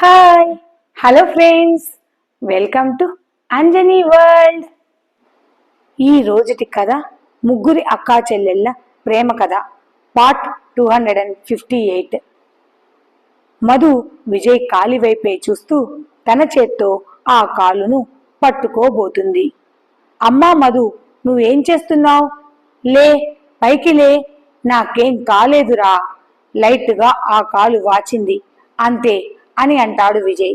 Hi hello friends welcome to Anjani world ఈ రోజుటి కథ ముగ్గురి అక్కా చెల్లెళ్ళ ప్రేమ కథ part two hundred and fifty eight Madhu Vijay కాలి వైపే చూస్తూ తన చేత్తో ఆ కాలును పట్టుకోబోతుంది. అమ్మా మధు నువ్వేం చేస్తున్నావు? లే పైకి లే నాకేం కాలేదురా. లైట్గా ఆ కాలు వాచింది. అంతే అని అంటాడు విజయ్.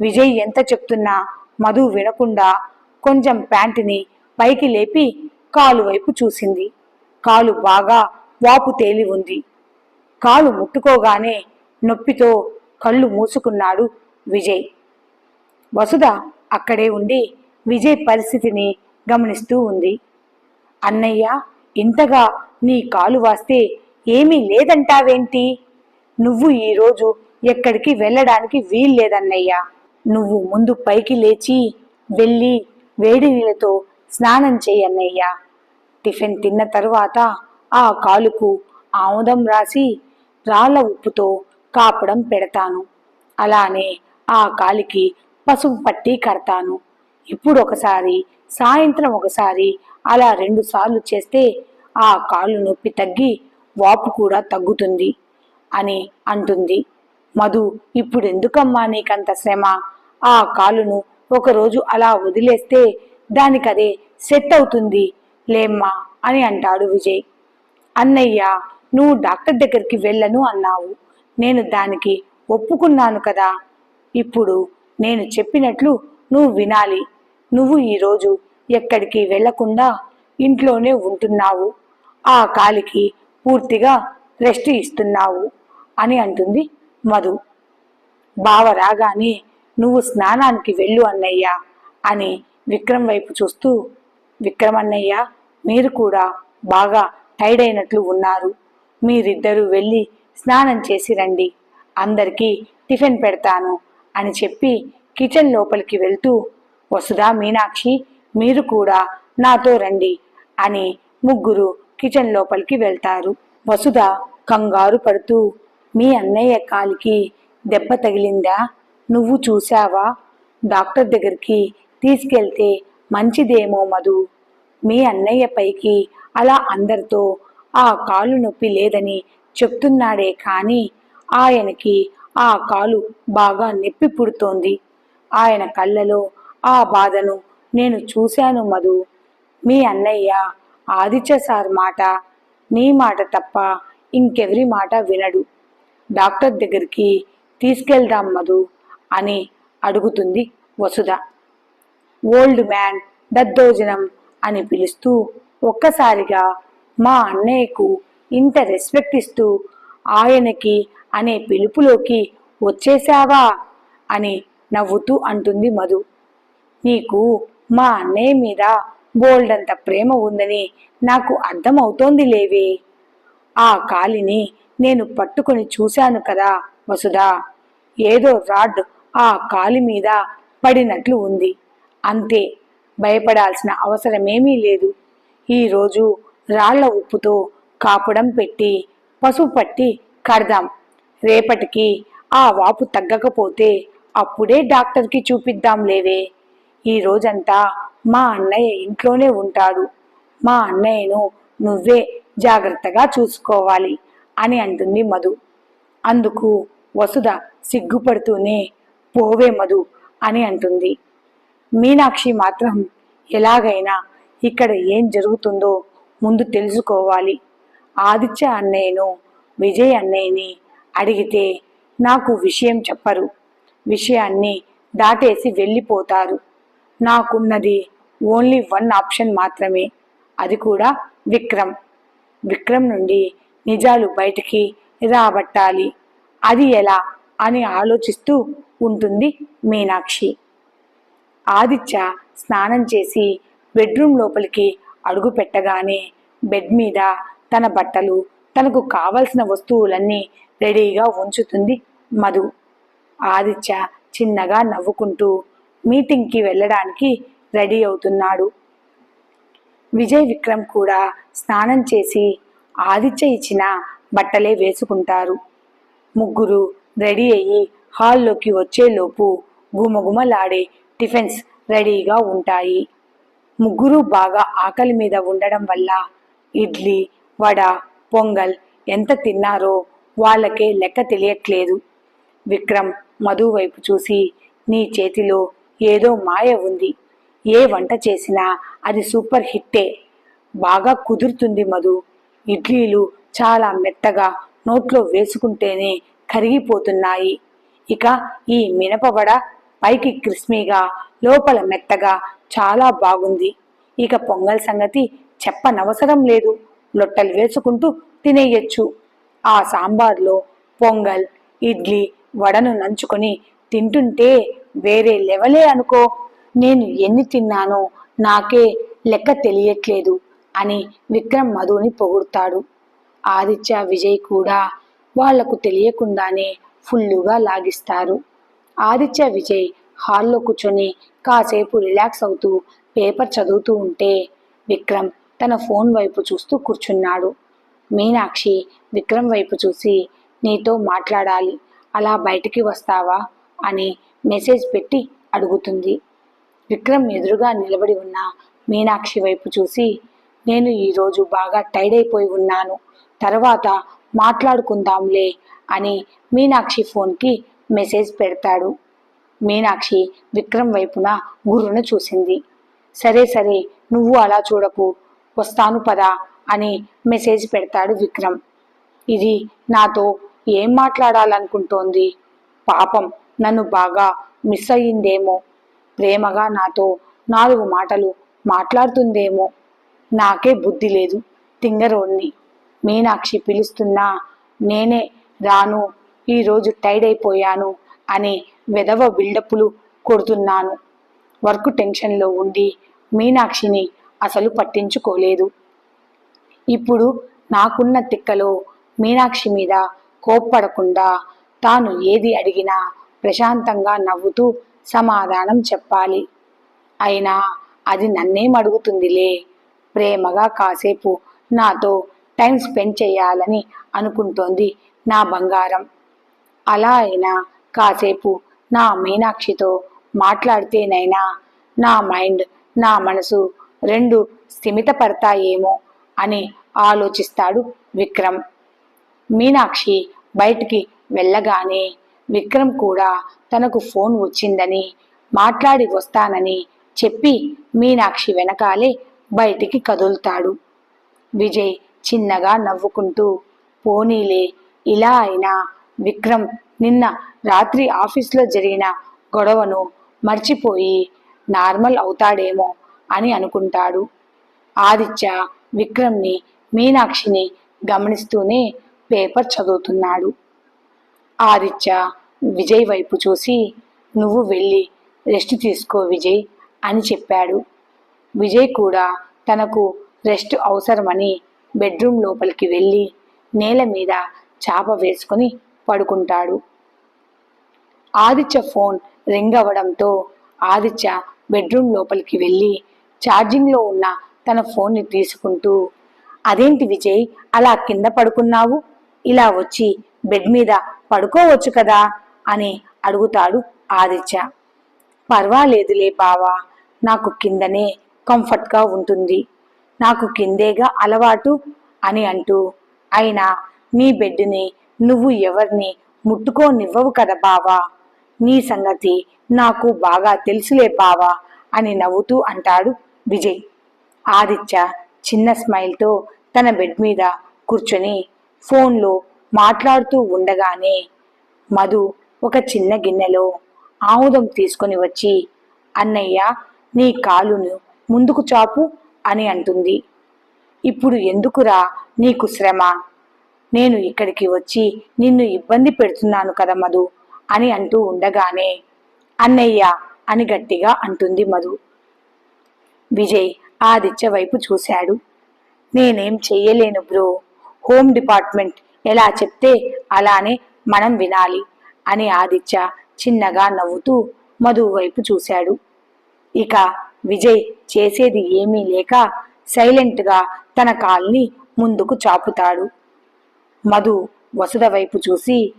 విజయ్ ఎంత చెప్తున్నా మధు వినకుండా కొంచెం ప్యాంటుని పైకి లేపి కాలు వైపు చూసింది. కాలు బాగా వాపు తేలి ఉంది. కాలు ముట్టుకోగానే నొప్పితో కళ్ళు మూసుకున్నాడు విజయ్. వసుధ అక్కడే ఉండి విజయ్ పరిస్థితిని గమనిస్తూ ఉంది. అన్నయ్య ఇంతగా నీ కాలు వాస్తే ఏమీ లేదంటావేంటి? నువ్వు ఈరోజు ఎక్కడికి వెళ్ళడానికి వీల్లేదన్నయ్యా నువ్వు ముందు పైకి లేచి వెళ్ళి వేడి నీళ్ళతో స్నానం చేయన్నయ్యా. టిఫిన్ తిన్న తరువాత ఆ కాలుకు ఆముదం రాసి రాళ్ళ ఉప్పుతో కాపడం పెడతాను. అలానే ఆ కాలికి పసుపు పట్టి కడతాను. ఇప్పుడు ఒకసారి సాయంత్రం ఒకసారి అలా రెండు సార్లు చేస్తే ఆ కాలు నొప్పి తగ్గి వాపు కూడా తగ్గుతుంది అని అంటుంది. మధు ఇప్పుడు ఎందుకమ్మా నీకంత శ్రమ? ఆ కాలును ఒకరోజు అలా వదిలేస్తే దానికదే సెట్ అవుతుంది. లేమ్మా అని అంటాడు విజయ్. అన్నయ్య నువ్వు డాక్టర్ దగ్గరికి వెళ్ళను అన్నావు. నేను దానికి ఒప్పుకున్నాను కదా. ఇప్పుడు నేను చెప్పినట్లు నువ్వు వినాలి. నువ్వు ఈరోజు ఎక్కడికి వెళ్ళకుండా ఇంట్లోనే ఉంటున్నావు. ఆ కాలికి పూర్తిగా రెస్ట్ ఇస్తున్నావు అని అంటుంది మధు. బావ రాగానే నువ్వు స్నానానికి వెళ్ళు అన్నయ్యా అని విక్రమ్ వైపు చూస్తూ విక్రమ్ అన్నయ్య మీరు కూడా బాగా టైడ్ అయినట్లు ఉన్నారు. మీరిద్దరూ వెళ్ళి స్నానం చేసి రండి. అందరికీ టిఫిన్ పెడతాను అని చెప్పి కిచెన్ లోపలికి వెళ్తూ వసుధా మీనాక్షి మీరు కూడా నాతో రండి అని ముగ్గురు కిచెన్ లోపలికి వెళ్తారు. వసుధ కంగారు పడుతూ మీ అన్నయ్య కాలికి దెబ్బ తగిలిందా? నువ్వు చూసావా డాక్టర్ దగ్గరికి తీసుకెళ్తే మంచిదేమో మధు. మీ అన్నయ్య పైకి అలా అందరితో ఆ కాలు నొప్పి లేదని చెప్తున్నాడే కానీ ఆయనకి ఆ కాలు బాగా నొప్పి పుడుతోంది. ఆయన కళ్ళలో ఆ బాధను నేను చూశాను మధు. మీ అన్నయ్య ఆదిత్య సార్ మాట నీ మాట తప్ప ఇంకెవరి మాట వినడు. డాక్టర్ దగ్గరికి తీసుకెళ్దాం మధు అని అడుగుతుంది వసుధ. ఓల్డ్ మ్యాన్ దద్దోజనం అని పిలుస్తూ ఒక్కసారిగా మా అన్నయ్యకు ఇంత రెస్పెక్ట్ ఇస్తూ ఆయనకి అనే పిలుపులోకి వచ్చేశావా అని నవ్వుతూ అంటుంది మధు. నీకు మా అన్నయ్య మీద బోల్డంత ప్రేమ ఉందని నాకు అర్థమవుతోంది లేవే. ఆ కాలిని నేను పట్టుకొని చూశాను కదా వసుధా. ఏదో రాడ్ ఆ కాలి మీద పడినట్లు ఉంది. అంతే భయపడాల్సిన అవసరమేమీ లేదు. ఈరోజు రాళ్ళ ఉప్పుతో కాపుడం పెట్టి పసుపు పట్టి కడదాం. రేపటికి ఆ వాపు తగ్గకపోతే అప్పుడే డాక్టర్కి చూపిద్దాం లేవే. ఈ రోజంతా మా అన్నయ్య ఇంట్లోనే ఉంటాడు. మా అన్నయ్యను నువ్వే జాగ్రత్తగా చూసుకోవాలి. అని అంటుంది మధు. అందుకు వసుధ సిగ్గుపడుతూనే పోవే మధు అని అంటుంది. మీనాక్షి మాత్రం ఎలాగైనా ఇక్కడ ఏం జరుగుతుందో ముందు తెలుసుకోవాలి. ఆదిత్య అన్నయ్యను విజయ్ అన్నయ్యని అడిగితే నాకు విషయం చెప్పరు. విషయాన్ని దాటేసి వెళ్ళిపోతారు. నాకున్నది ఓన్లీ వన్ ఆప్షన్ మాత్రమే. అది కూడా విక్రమ్. విక్రమ్ నుండి నిజాలు బయటికి రాబట్టాలి. అది ఎలా అని ఆలోచిస్తూ ఉంటుంది మీనాక్షి. ఆదిత్య స్నానం చేసి బెడ్రూమ్ లోపలికి అడుగు పెట్టగానే బెడ్ మీద తన బట్టలు తనకు కావలసిన వస్తువులన్నీ రెడీగా ఉంచుతుంది మధు. ఆదిత్య చిన్నగా నవ్వుకుంటూ మీటింగ్కి వెళ్ళడానికి రెడీ అవుతున్నాడు. విజయ్ విక్రమ్ కూడా స్నానం చేసి ఆదిత్య ఇచ్చిన బట్టలే వేసుకుంటారు. ముగ్గురు రెడీ అయ్యి హాల్లోకి వచ్చేలోపు గుమగుమలాడే టిఫిన్స్ రెడీగా ఉంటాయి. ముగ్గురు బాగా ఆకలి మీద ఉండడం వల్ల ఇడ్లీ వడ పొంగల్ ఎంత తిన్నారో వాళ్ళకే లెక్క తెలియట్లేదు. విక్రమ్ మధు వైపు చూసి నీ చేతిలో ఏదో మాయ ఉంది. ఏ వంట చేసినా అది సూపర్ హిట్టే. బాగా కుదురుతుంది మధు. ఇడ్లీలు చాలా మెత్తగా నోట్లో వేసుకుంటేనే కరిగిపోతున్నాయి. ఇక ఈ మినపవడ పైకి క్రిస్మీగా లోపల మెత్తగా చాలా బాగుంది. ఇక పొంగల్ సంగతి చెప్పనవసరం లేదు. లొట్టలు వేసుకుంటూ తినేయచ్చు. ఆ సాంబార్లో పొంగల్ ఇడ్లీ వడను నంచుకొని తింటుంటే వేరే లెవలే అనుకో. నేను ఎన్ని తిన్నానో నాకే లెక్క తెలియట్లేదు. అని విక్రమ్ మధుని పొగుడతాడు. ఆదిత్య విజయ్ కూడా వాళ్ళకు తెలియకుండానే ఫుల్లుగా లాగిస్తారు. ఆదిత్య విజయ్ హాల్లో కూర్చొని కాసేపు రిలాక్స్ అవుతూ పేపర్ చదువుతూ ఉంటే విక్రమ్ తన ఫోన్ వైపు చూస్తూ కూర్చున్నాడు. మీనాక్షి విక్రమ్ వైపు చూసి నీతో మాట్లాడాలి. అలా బయటికి వస్తావా? అని మెసేజ్ పెట్టి అడుగుతుంది. విక్రమ్ ఎదురుగా నిలబడి ఉన్న మీనాక్షి వైపు చూసి నేను ఈరోజు బాగా టైర్డ్ అయిపోయి ఉన్నాను. తర్వాత మాట్లాడుకుందాంలే అని మీనాక్షి ఫోన్కి మెసేజ్ పెడతాడు. మీనాక్షి విక్రమ్ వైపున గుర్రును చూసింది. సరే సరే నువ్వు అలా చూడకు వస్తాను పదా అని మెసేజ్ పెడతాడు విక్రమ్. ఇది నాతో ఏం మాట్లాడాలనుకుంటోంది? పాపం నన్ను బాగా మిస్ అయ్యిందేమో. ప్రేమగా నాతో నాలుగు మాటలు మాట్లాడుతుందేమో. నాకే బుద్ధి లేదు. తింగరోణ్ణి మీనాక్షి పిలుస్తున్నా నేనే రాను ఈరోజు టైడ్ అయిపోయాను అని వెధవ బిల్డప్పులు కొడుతున్నాను. వర్క్ టెన్షన్లో ఉండి మీనాక్షిని అసలు పట్టించుకోలేదు. ఇప్పుడు నాకున్న తిక్కలో మీనాక్షి మీద కోప్పడకుండా తాను ఏది అడిగినా ప్రశాంతంగా నవ్వుతూ సమాధానం చెప్పాలి. అయినా అది నన్నేం అడుగుతుందిలే? ప్రేమగా కాసేపు నాతో టైం స్పెండ్ చేయాలని అనుకుంటోంది నా బంగారం. అలా అయినా కాసేపు నా మీనాక్షితో మాట్లాడితేనైనా నా మైండ్ నా మనసు రెండు స్థిమితపడతాయేమో అని ఆలోచిస్తాడు విక్రమ్. మీనాక్షి బయటికి వెళ్ళగానే విక్రమ్ కూడా తనకు ఫోన్ వచ్చిందని మాట్లాడి వస్తానని చెప్పి మీనాక్షి వెనకాలే బయటికి కదులుతాడు. విజయ్ చిన్నగా నవ్వుకుంటూ పోనీలే ఇలా అయినా విక్రమ్ నిన్న రాత్రి ఆఫీస్లో జరిగిన గొడవను మర్చిపోయి నార్మల్ అవుతాడేమో అని అనుకుంటాడు. ఆదిత్య విక్రమ్ని మీనాక్షిని గమనిస్తూనే పేపర్ చదువుతున్నాడు. ఆదిత్య విజయ్ వైపు చూసి నువ్వు వెళ్ళి రెస్ట్ తీసుకో విజయ్ అని చెప్పాడు. విజయ్ కూడా తనకు రెస్ట్ అవసరమని బెడ్రూమ్ లోపలికి వెళ్ళి నేల మీద చాప వేసుకుని పడుకుంటాడు. ఆదిత్య ఫోన్ రింగ్ అవ్వడంతో ఆదిత్య బెడ్రూమ్ లోపలికి వెళ్ళి ఛార్జింగ్లో ఉన్న తన ఫోన్ని తీసుకుంటూ అదేంటి విజయ్ అలా కింద పడుకున్నావు? ఇలా వచ్చి బెడ్ మీద పడుకోవచ్చు కదా? అని అడుగుతాడు ఆదిత్య. పర్వాలేదులే బావా నాకు కిందనే కంఫర్ట్గా ఉంటుంది. నాకు కిందేగా అలవాటు అని అంటూ అయినా నీ బెడ్ని నువ్వు ఎవరిని ముట్టుకోనివ్వవు కదా బావా? నీ సంగతి నాకు బాగా తెలుసులే బావా అని నవ్వుతూ అంటాడు విజయ్. ఆదిత్య చిన్న స్మైల్తో తన బెడ్ మీద కూర్చొని ఫోన్లో మాట్లాడుతూ ఉండగానే మధు ఒక చిన్న గిన్నెలో ఆముదం తీసుకొని వచ్చి అన్నయ్య నీ కాలును ముందుకు చాపు అని అంటుంది. ఇప్పుడు ఎందుకురా నీకు శ్రమ? నేను ఇక్కడికి వచ్చి నిన్ను ఇబ్బంది పెడుతున్నాను కదా మధు అని అంటూ ఉండగానే అన్నయ్య అని గట్టిగా అంటుంది మధు. విజయ్ ఆదిత్య వైపు చూశాడు. నేనేం చెయ్యలేను బ్రో. హోమ్ డిపార్ట్మెంట్ ఎలా చెప్తే అలానే మనం వినాలి అని ఆదిత్య చిన్నగా నవ్వుతూ మధు వైపు చూశాడు. ఇక విజయ్ చేసేది ఏమీ లేక సైలెంట్గా తన కాల్ని ముందుకు చాపుతాడు. మధు వసుధ వైపు చూసి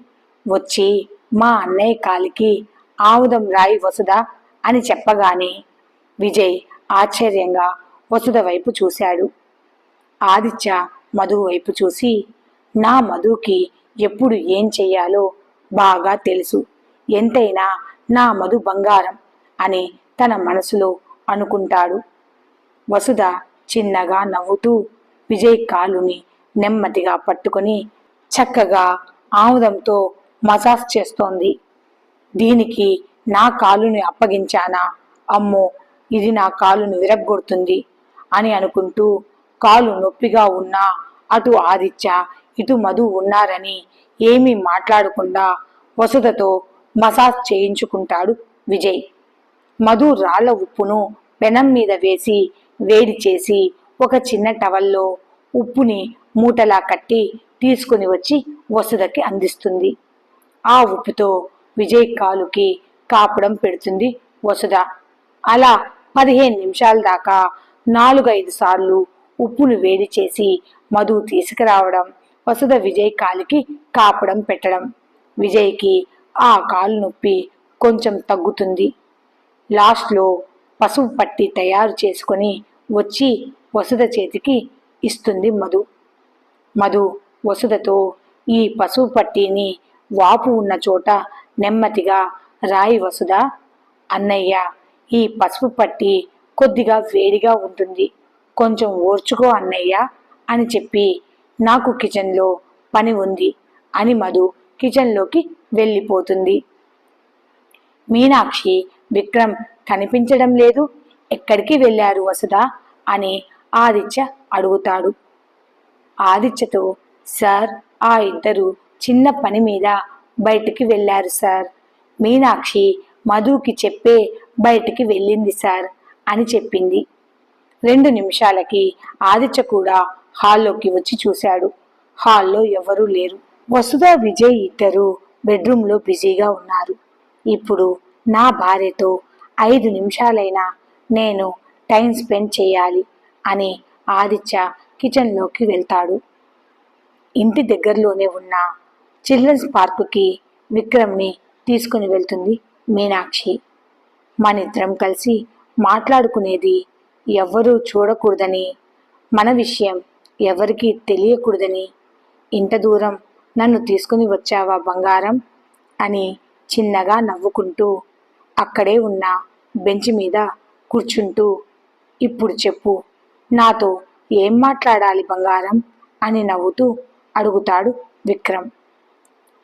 వచ్చి మా అన్నయ్య కాలికి ఆముదం రాయి వసుద అని చెప్పగానే విజయ్ ఆశ్చర్యంగా వసుద వైపు చూశాడు. ఆదిత్య మధు వైపు చూసి నా మధుకి ఎప్పుడు ఏం చెయ్యాలో బాగా తెలుసు. ఎంతైనా నా మధు బంగారం అని తన మనసులో అనుకుంటాడు. వసుధ చిన్నగా నవ్వుతూ విజయ్ కాలుని నెమ్మదిగా పట్టుకొని చక్కగా ఆముదంతో మసాజ్ చేస్తోంది. దీనికి నా కాలుని అప్పగించానా? అమ్మో ఇది నా కాలును విరగ్గొడుతుంది అని అనుకుంటూ కాలు నొప్పిగా ఉన్నా అటు ఆదిత్య ఇటు మధు ఉన్నారని ఏమీ మాట్లాడకుండా వసుధతో మసాజ్ చేయించుకుంటాడు విజయ్. మధు రాళ్ళ ఉప్పును పెనం మీద వేసి వేడి చేసి ఒక చిన్న టవల్లో ఉప్పుని మూటలా కట్టి తీసుకుని వచ్చి వసుదకి అందిస్తుంది. ఆ ఉప్పుతో విజయ్ కాలుకి కాపడం పెడుతుంది వసుధ. అలా పదిహేను నిమిషాల దాకా నాలుగైదు సార్లు ఉప్పును వేడి చేసి మధు తీసుకురావడం వసుధ విజయ్ కాలికి కాపడం పెట్టడం. విజయ్కి ఆ కాలు నొప్పి కొంచెం తగ్గుతుంది. లాస్ట్లో పసుపు పట్టి తయారు చేసుకొని వచ్చి వసుధ చేతికి ఇస్తుంది మధు. మధు వసుధతో ఈ పసుపు పట్టీని వాపు ఉన్న చోట నెమ్మదిగా రాయి వసుధ అన్నయ్య ఈ పసుపు పట్టి కొద్దిగా వేడిగా ఉంటుంది. కొంచెం ఓర్చుకో అన్నయ్య అని చెప్పి నాకు కిచెన్లో పని ఉంది అని మధు కిచెన్లోకి వెళ్ళిపోతుంది. మీనాక్షి విక్రమ్ కనిపించడం లేదు. ఎక్కడికి వెళ్ళారు వసుధ? అని ఆదిత్య అడుగుతాడు. ఆదిత్యతో సార్ ఆ ఇద్దరు చిన్న పని మీద బయటికి వెళ్ళారు సార్. మీనాక్షి మధుకి చెప్పే బయటికి వెళ్ళింది సార్ అని చెప్పింది. రెండు నిమిషాలకి ఆదిత్య కూడా హాల్లోకి వచ్చి చూశాడు. హాల్లో ఎవరూ లేరు. వసుధ విజయ్ ఇద్దరు బెడ్రూమ్లో బిజీగా ఉన్నారు. ఇప్పుడు నా భార్యతో ఐదు నిమిషాలైనా నేను టైం స్పెండ్ చేయాలి అని ఆదిత్య కిచెన్లోకి వెళ్తాడు. ఇంటి దగ్గరలోనే ఉన్న చిల్డ్రన్స్ పార్కుకి విక్రమ్ని తీసుకుని వెళ్తుంది మీనాక్షి. మనిద్దరం కలిసి మాట్లాడుకునేది ఎవ్వరూ చూడకూడదని మన విషయం ఎవరికీ తెలియకూడదని ఇంత దూరం నన్ను తీసుకుని వచ్చావా బంగారం? అని చిన్నగా నవ్వుకుంటూ అక్కడే ఉన్న బెంచ్ మీద కూర్చుంటూ ఇప్పుడు చెప్పు నాతో ఏం మాట్లాడాలి బంగారం? అని నవ్వుతూ అడుగుతాడు విక్రమ్.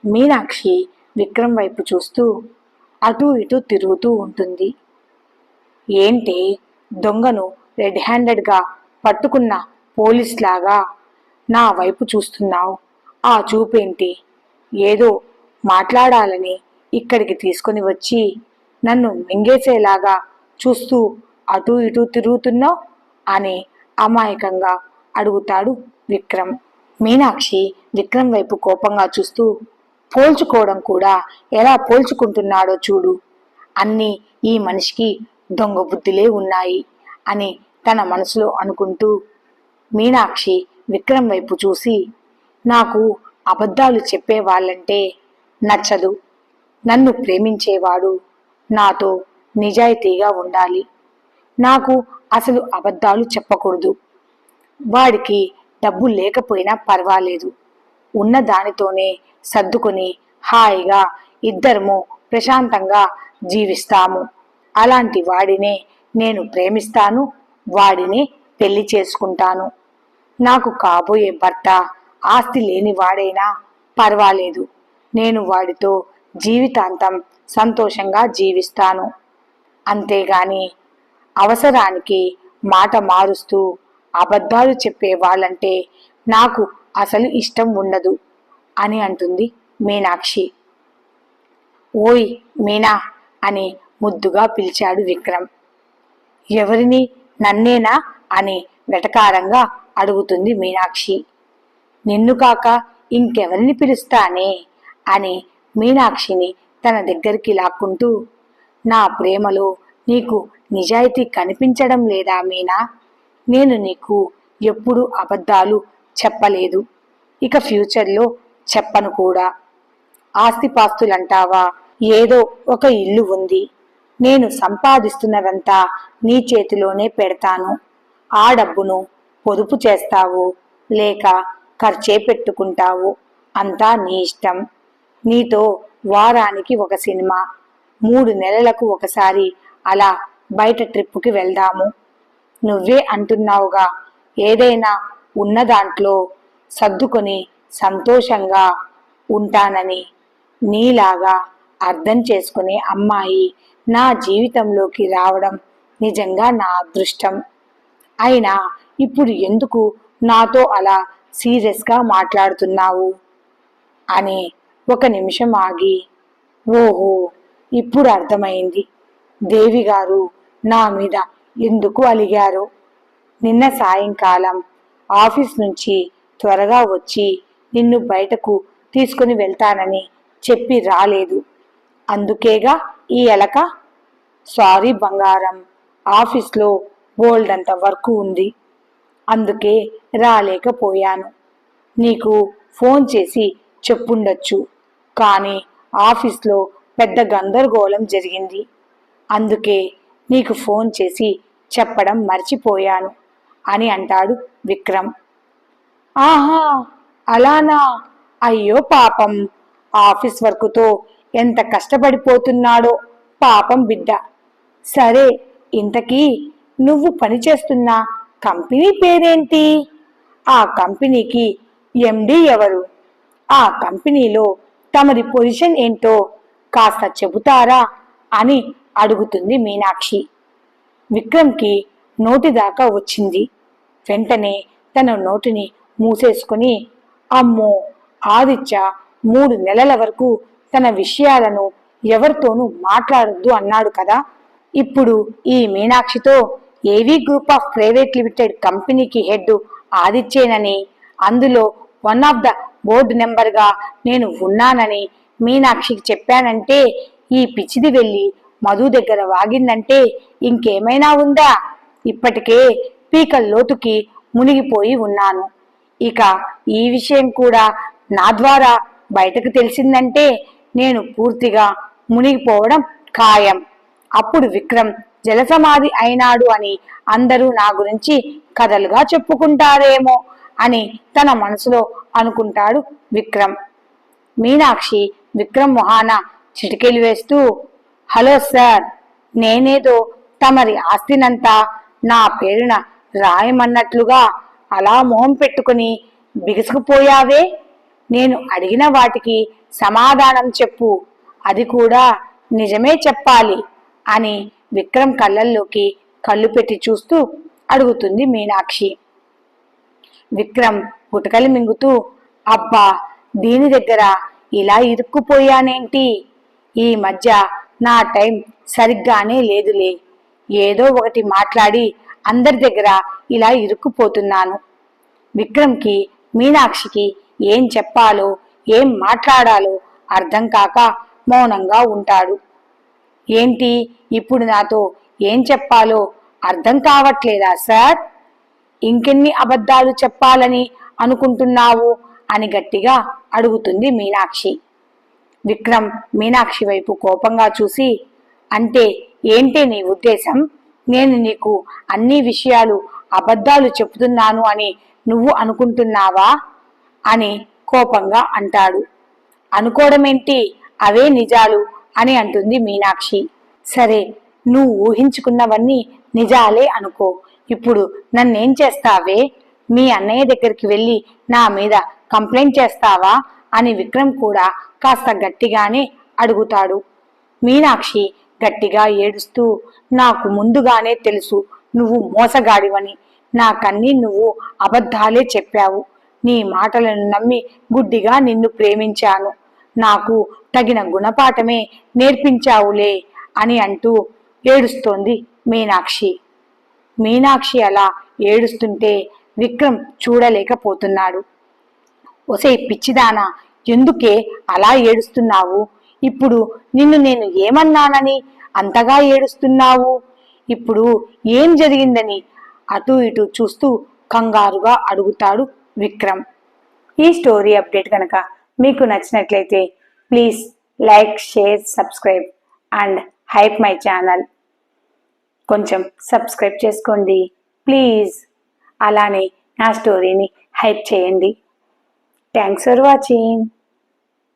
మీనాక్షి విక్రమ్ వైపు చూస్తూ అటూ ఇటూ తిరుగుతూ ఉంటుంది. ఏంటి దొంగను రెడ్ హ్యాండెడ్గా పట్టుకున్న పోలీస్ లాగా నా వైపు చూస్తున్నావు? ఆ చూపేంటి? ఏదో మాట్లాడాలని ఇక్కడికి తీసుకొని వచ్చి నన్ను మింగేసేలాగా చూస్తూ అటూ ఇటూ తిరుగుతున్నావు? అని అమాయకంగా అడుగుతాడు విక్రమ్. మీనాక్షి విక్రమ్ వైపు కోపంగా చూస్తూ పోల్చుకోవడం కూడా ఎలా పోల్చుకుంటున్నాడో చూడు. అన్నీ ఈ మనిషికి దొంగ బుద్ధిలే ఉన్నాయి అని తన మనసులో అనుకుంటూ మీనాక్షి విక్రమ్ వైపు చూసి నాకు అబద్ధాలు చెప్పే వాళ్ళంటే నచ్చదు. నన్ను ప్రేమించేవాడు నాతో నిజాయితీగా ఉండాలి. నాకు అసలు అబద్ధాలు చెప్పకూడదు. వాడికి డబ్బు లేకపోయినా పర్వాలేదు. ఉన్న దానితోనే సర్దుకొని హాయిగా ఇద్దరము ప్రశాంతంగా జీవిస్తాము. అలాంటి వాడినే నేను ప్రేమిస్తాను వాడిని పెళ్ళి చేసుకుంటాను. నాకు కాబోయే భర్త ఆస్తి లేని వాడైనా పర్వాలేదు. నేను వాడితో జీవితాంతం సంతోషంగా జీవిస్తాను. అంతేగాని అవసరానికి మాట మారుస్తూ అబద్ధాలు చెప్పే వాళ్ళంటే నాకు అసలు ఇష్టం ఉండదు అని అంటుంది మీనాక్షి. ఓయ్ మీనా అని ముద్దుగా పిలిచాడు విక్రమ్. ఎవరిని? నన్నేనా? అని వెటకారంగా అడుగుతుంది మీనాక్షి. నిన్ను కాక ఇంకెవరిని పిలుస్తానే? అని మీనాక్షిని తన దగ్గరికి లాక్కుంటూ నా ప్రేమలో నీకు నిజాయితీ కనిపించడం లేదా మీనా? నేను నీకు ఎప్పుడు అబద్ధాలు చెప్పలేదు. ఇక ఫ్యూచర్లో చెప్పను కూడా. ఆస్తిపాస్తులంటావా? ఏదో ఒక ఇల్లు ఉంది. నేను సంపాదిస్తున్నదంతా నీ చేతిలోనే పెడతాను. ఆ డబ్బును పొదుపు చేస్తావు లేక ఖర్చే పెట్టుకుంటావు. అంతా నీ ఇష్టం. నీతో వారానికి ఒక సినిమా మూడు నెలలకు ఒకసారి అలా బయట ట్రిప్పుకి వెళ్దాము. నువ్వే అంటున్నావుగా. ఏదైనా ఉన్న దాంట్లో సర్దుకొని సంతోషంగా ఉంటానని నీలాగా అర్థం చేసుకునే అమ్మాయి నా జీవితంలోకి రావడం నిజంగా నా అదృష్టం. అయినా ఇప్పుడు ఎందుకు నాతో అలా సీరియస్గా మాట్లాడుతున్నావు? అని ఒక నిమిషం ఆగి ఓహో ఇప్పుడు అర్థమైంది. దేవి గారు నా మీద ఎందుకు అలిగారు. నిన్న సాయంకాలం ఆఫీస్ నుంచి త్వరగా వచ్చి నిన్ను బయటకు తీసుకుని వెళ్తానని చెప్పి రాలేదు. అందుకేగా ఈ ఎలక? సారీ బంగారం ఆఫీస్లో బోల్డ్ అంత వర్క్ ఉంది. అందుకే రాలేకపోయాను. నీకు ఫోన్ చేసి చెప్పుండొచ్చు. కానీ ఆఫీస్లో పెద్ద గందరగోళం జరిగింది. అందుకే నీకు ఫోన్ చేసి చెప్పడం మర్చిపోయాను అని అంటాడు విక్రమ్. ఆహా అలానా? అయ్యో పాపం. ఆఫీస్ వర్కుతో ఎంత కష్టపడిపోతున్నాడో పాపం బిడ్డ. సరే ఇంతకీ నువ్వు పనిచేస్తున్న కంపెనీ పేరేంటి? ఆ కంపెనీకి ఎండి ఎవరు? ఆ కంపెనీలో తమది పొజిషన్ ఏంటో కాస్త చెబుతారా అని అడుగుతుంది మీనాక్షి. విక్రమ్కి నోటి దాకా వచ్చింది. వెంటనే తన నోటిని మూసేసుకుని అమ్మో! ఆదిత్య మూడు నెలల వరకు తన విషయాలను ఎవరితోనూ మాట్లాడొద్దు అన్నాడు కదా! ఇప్పుడు ఈ మీనాక్షితో AV group of private limited కంపెనీకి హెడ్ ఆదిత్యేనని అందులో వన్ ఆఫ్ ద బోర్డు నెంబర్గా నేను ఉన్నానని మీనాక్షికి చెప్పానంటే ఈ పిచ్చిది వెళ్ళి మధు దగ్గర వాగిందంటే ఇంకేమైనా ఉందా? ఇప్పటికే పీక లోతుకి మునిగిపోయి ఉన్నాను. ఇక ఈ విషయం కూడా నా ద్వారా బయటకు తెలిసిందంటే నేను పూర్తిగా మునిగిపోవడం ఖాయం. అప్పుడు విక్రమ్ జలసమాధి అయినాడు అని అందరూ నా గురించి కథలుగా చెప్పుకుంటారేమో. అని తన మనసులో అనుకుంటాడు విక్రమ్. మీనాక్షి విక్రమ్ మొహాన చిటికెలు వేస్తూ హలో సార్ నేనేదో తమరి ఆస్తినంతా నా పేరున రాయమన్నట్లుగా అలా మొహం పెట్టుకుని బిగుసుకుపోయావే? నేను అడిగిన వాటికి సమాధానం చెప్పు అది కూడా నిజమే చెప్పాలి అని విక్రమ్ కళ్ళల్లోకి కళ్ళు పెట్టి చూస్తూ అడుగుతుంది మీనాక్షి. విక్రమ్ గుటకలు మింగుతూ అబ్బా దీని దగ్గర ఇలా ఇరుక్కుపోయానేంటి? ఈ మధ్య నా టైం సరిగ్గానే లేదులే. ఏదో ఒకటి మాట్లాడి అందరి దగ్గర ఇలా ఇరుక్కుపోతున్నాను. విక్రమ్కి మీనాక్షికి ఏం చెప్పాలో ఏం మాట్లాడాలో అర్థం కాక మౌనంగా ఉంటాడు. ఏంటి ఇప్పుడు నాతో ఏం చెప్పాలో అర్థం కావట్లేదా సార్? ఇంకెన్ని అబద్ధాలు చెప్పాలని అనుకుంటున్నావు? అని గట్టిగా అడుగుతుంది మీనాక్షి. విక్రమ్ మీనాక్షి వైపు కోపంగా చూసి అంటే ఏంటి నీ ఉద్దేశం? నేను నీకు అన్ని విషయాలు అబద్ధాలు చెప్తున్నాను అని నువ్వు అనుకుంటున్నావా? అని కోపంగా అంటాడు. అనుకోవడమేంటి? అవే నిజాలు అని అంటుంది మీనాక్షి. సరే నువ్వు ఊహించుకున్నవన్నీ నిజాలే అనుకో. ఇప్పుడు నన్నేం చేస్తావే? మీ అన్నయ్య దగ్గరికి వెళ్ళి నా మీద కంప్లైంట్ చేస్తావా? అని విక్రమ్ కూడా కాస్త గట్టిగానే అడుగుతాడు. మీనాక్షి గట్టిగా ఏడుస్తూ నాకు ముందుగానే తెలుసు నువ్వు మోసగాడివని. నాకన్నీ నువ్వు అబద్ధాలే చెప్పావు. నీ మాటలను నమ్మి గుడ్డిగా నిన్ను ప్రేమించాను. నాకు తగిన గుణపాఠమే నేర్పించావులే అని అంటూ ఏడుస్తోంది మీనాక్షి. మీనాక్షి అలా ఏడుస్తుంటే విక్రమ్ చూడలేకపోతున్నాడు. ఒసే పిచ్చిదానా ఎందుకే అలా ఏడుస్తున్నావు? ఇప్పుడు నిన్ను నేను ఏమన్నానని అంతగా ఏడుస్తున్నావు? ఇప్పుడు ఏం జరిగిందని అటు ఇటు చూస్తూ కంగారుగా అడుగుతాడు విక్రమ్. ఈ స్టోరీ అప్డేట్ కనుక మీకు నచ్చినట్లయితే please like share subscribe and hype my channel. కొంచెం సబ్స్క్రైబ్ చేసుకోండి. ప్లీజ్. అలానే నా స్టోరీని హైప్ చేయండి. Thanks for watching.